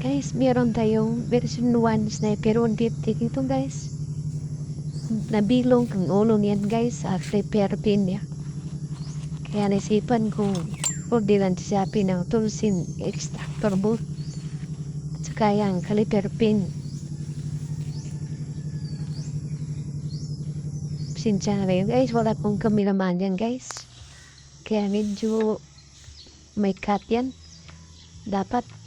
Guys, meron tayong version 1 sniper 150 dito guys. Nabilong kang ulo niyan guys sa repair pin niya. Kaya naisipan ko orderan sa Shopee ng Tulsin extractor bolt. At saka yung caliper pin. Sinsya na guys, wala pong kameraman yan guys. Kaya medyo may cut yan. Dapat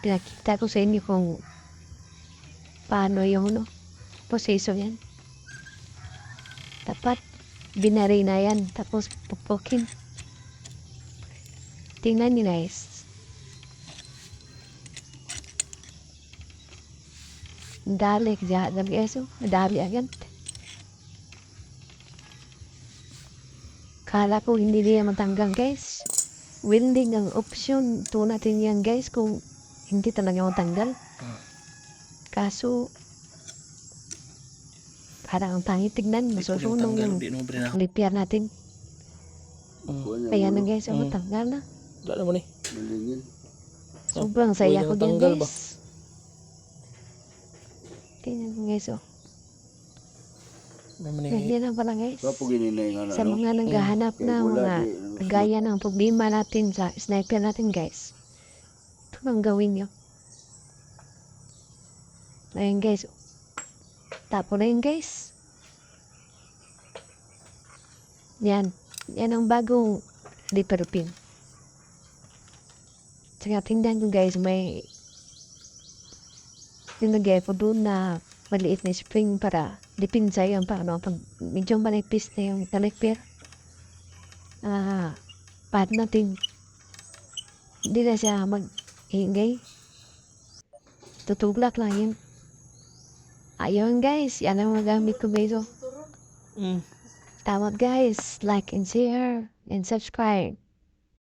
pinakita ko sa inyo kung paano yung no, proseso yan. Dapat binari na yan, tapos pupukin. Tingnan niyo guys. Dali kaya dali eso, dali agad. Kala ko hindi niya matanggal guys. Welding ang option. Ito natin yan guys kung hindi talaga matanggal. Kaso, parang ang pangit tignan. Masusunog yung na. repair natin. Mm. Kaya na guys, ang Mm. matanggal na. Wala mo ni. Sobrang saya ko din guys. Tingnan mo guys oh. Ganyan na pala guys. Na, Sa mga ng wala mga di- gaya ng problema natin sa sniper natin guys. Ito ang gawin nyo. Ayan guys. Tapo na yun guys. Yan. Yan ang bagong dipper pin. Tsaka tingnan ko guys, may nilagay ko doon na maliit na spring para dipinsa yung paano pag medyo manipis na yung caliper. Ah, pad natin. Hindi na siya mag-ingay. Tutuglak lang yun. Ayun guys, yan ang magamit ko oh. Mm. Tawag guys, like and share and subscribe.